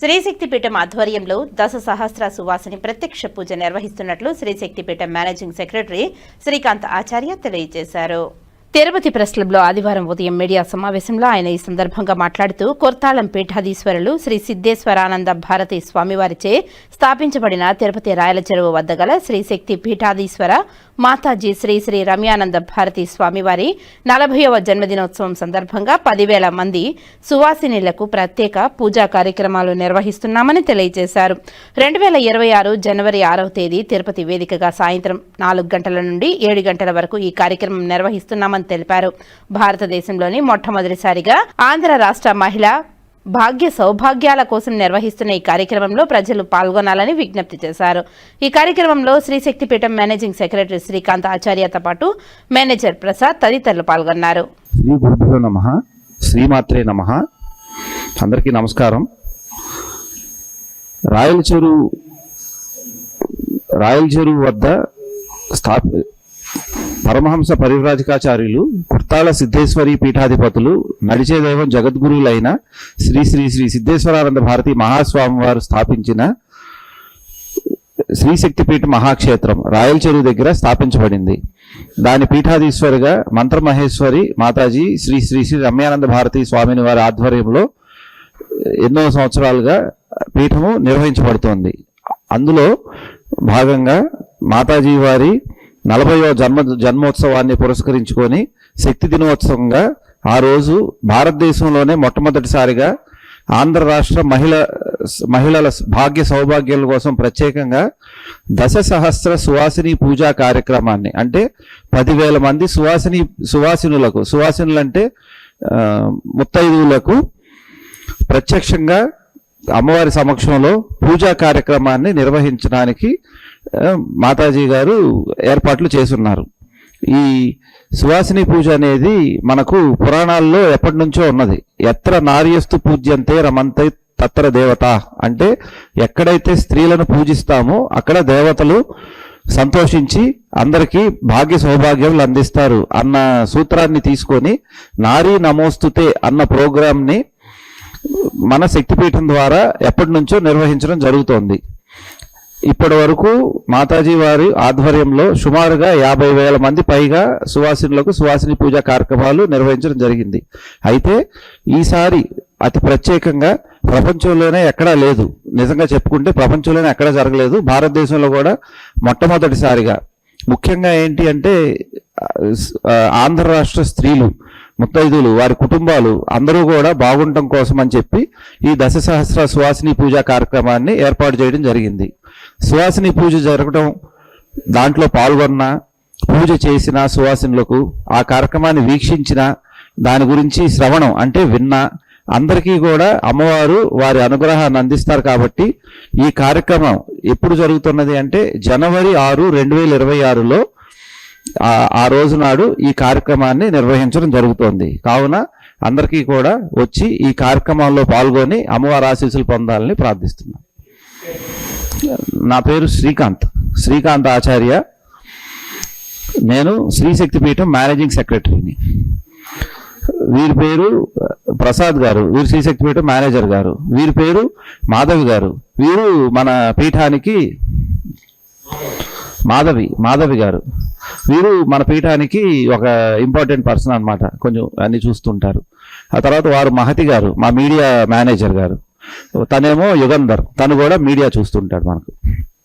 శ్రీశక్తిపీఠం ఆధ్వర్యంలో దశ సహస్ర సువాసిని ప్రత్యక్ష పూజ నిర్వహిస్తున్నట్లు శ్రీశక్తిపీఠం మేనేజింగ్ సెక్రటరీ శ్రీకాంత్ ఆచార్య తెలియజేశారు. తిరుపతి ప్రెస్ క్లబ్లో ఆదివారం ఉదయం మీడియా సమావేశంలో ఆయన ఈ సందర్భంగా మాట్లాడుతూ కొర్తాళం పీఠాధీశ్వరులు శ్రీ సిద్ధేశ్వరానంద భారతి స్వామివారిచే స్థాపించబడిన తిరుపతి రాయల చెరువు వద్ద గల శ్రీ శక్తి పీఠాధీశ్వర మాతాజీ శ్రీ శ్రీ రమ్యానంద భారతి స్వామివారి నలభైవ జన్మదినోత్సవం సందర్భంగా పదివేల మంది సువాసినిలకు ప్రత్యేక పూజా కార్యక్రమాలు నిర్వహిస్తున్నామని తెలియజేశారు. రెండు వేల ఇరవై ఆరు జనవరి ఆరవ తేదీ తిరుపతి వేదికగా సాయంత్రం నాలుగు గంటల నుండి ఏడు గంటల వరకు ఈ కార్యక్రమం నిర్వహిస్తున్నామని తెలిపారు. భారతదేశంలోని మొట్టమొదటిసారిగా ఆంధ్ర రాష్ట్ర మహిళ భాగ్య సౌభాగ్యాల కోసం నిర్వహిస్తున్న ఈ కార్యక్రమంలో ప్రజలు పాల్గొనాలని విజ్ఞప్తి చేశారు. ఈ కార్యక్రమంలో శ్రీశక్తిపీఠం మేనేజింగ్ సెక్రటరీ శ్రీకాంత్ ఆచార్యతో పాటు మేనేజర్ ప్రసాద్ తదితరులు పాల్గొన్నారు. శ్రీ గురుభ్యో నమ. శ్రీమాత్రే నమ. అందరికీ నమస్కారం. రాయల చెరువు వద్ద స్థాపి పరమహంస పరివ్రాజకాచార్యులు కుర్తాళ సిద్ధేశ్వరి పీఠాధిపతులు నడిచే దైవం జగద్గురువులైన శ్రీ శ్రీ శ్రీ సిద్ధేశ్వరానంద భారతి మహాస్వామి వారు స్థాపించిన శ్రీశక్తిపీఠ మహాక్షేత్రం రాయల చెరువు దగ్గర స్థాపించబడింది. దాని పీఠాధీశ్వరిగా మంత్రమహేశ్వరి మాతాజీ శ్రీ శ్రీ శ్రీ రమ్యానంద భారతి స్వామిని వారి ఆధ్వర్యంలో ఎన్నో సంవత్సరాలుగా పీఠము నిర్వహించబడుతోంది. అందులో భాగంగా మాతాజీ వారి నలభైవ జన్మ జన్మోత్సవాన్ని పురస్కరించుకొని శక్తి దినోత్సవంగా ఆ రోజు భారతదేశంలోనే మొట్టమొదటిసారిగా ఆంధ్ర రాష్ట్ర మహిళ మహిళల భాగ్య సౌభాగ్యాల కోసం ప్రత్యేకంగా దశ సహస్ర సువాసిని పూజా కార్యక్రమాన్ని అంటే పదివేల మంది సువాసిని సువాసినులకు సువాసినులు అంటే ముత్తైదువులకు ప్రత్యక్షంగా అమ్మవారి సమక్షంలో పూజా కార్యక్రమాన్ని నిర్వహించడానికి మాతాజీ గారు ఏర్పాట్లు చేసున్నారు ఈ సువాసిని పూజ అనేది మనకు పురాణాల్లో ఎప్పటి నుంచో ఉన్నది. ఎత్ర నార్యస్తు పూజ్యంతే రమంతే తత్ర దేవత అంటే ఎక్కడైతే స్త్రీలను పూజిస్తామో అక్కడ దేవతలు సంతోషించి అందరికీ భాగ్య సౌభాగ్యములు అందిస్తారు అన్న సూత్రాన్ని తీసుకొని నారీ నమోస్తుతే అన్న ప్రోగ్రాంని మన శక్తిపీఠం ద్వారా ఎప్పటి నుంచో నిర్వహించడం జరుగుతోంది. ఇప్పటి వరకు మాతాజీ వారి ఆధ్వర్యంలో సుమారుగా యాభై వేల మంది పైగా సువాసినులకు సువాసిని పూజ కార్యక్రమాలు నిర్వహించడం జరిగింది. అయితే ఈసారి అతి ప్రత్యేకంగా ప్రపంచంలోనే ఎక్కడా లేదు. నిజంగా చెప్పుకుంటే ప్రపంచంలోనే ఎక్కడా జరగలేదు. భారతదేశంలో కూడా మొట్టమొదటిసారిగా. ముఖ్యంగా ఏంటి అంటే ఆంధ్ర రాష్ట్ర స్త్రీలు ముత్తైదులు వారి కుటుంబాలు అందరూ కూడా బాగుండటం కోసం అని చెప్పి ఈ దశ సహస్ర సువాసిని పూజ కార్యక్రమాన్ని ఏర్పాటు చేయడం జరిగింది. సువాసిని పూజ జరగడం దాంట్లో పాల్గొన్న పూజ చేసిన సువాసినులకు ఆ కార్యక్రమాన్ని వీక్షించిన దాని గురించి శ్రవణం అంటే విన్న అందరికీ కూడా అమ్మవారు వారి అనుగ్రహాన్ని అందిస్తారు కాబట్టి ఈ కార్యక్రమం ఎప్పుడు జరుగుతున్నది అంటే జనవరి ఆరు రెండు వేల ఇరవై ఆరులో ఆ- రోజు నాడు ఈ కార్యక్రమాన్ని నిర్వహించడం జరుగుతోంది. కావున అందరికీ కూడా వచ్చి ఈ కార్యక్రమంలో పాల్గొని అమ్మవారి ఆశీస్సులు పొందాలని ప్రార్థిస్తున్నాం. నా పేరు శ్రీకాంత్. శ్రీకాంత్ ఆచార్య. నేను శ్రీశక్తిపీఠం మేనేజింగ్ సెక్రటరీని. వీరి పేరు ప్రసాద్ గారు వీరు శ్రీశక్తిపీఠం మేనేజర్ గారు వీరి పేరు మాధవి గారు వీరు మన పీఠానికి మాధవి మాధవి గారు. వీరు మన పీఠానికి ఒక ఇంపార్టెంట్ పర్సన్ అన్నమాట కొంచెం అన్ని చూస్తుంటారు. ఆ తర్వాత వారు మహతి గారు మా మీడియా మేనేజర్ గారు. తనేమో యుగంధర్. తను కూడా మీడియా చూస్తుంటాడు మనకు.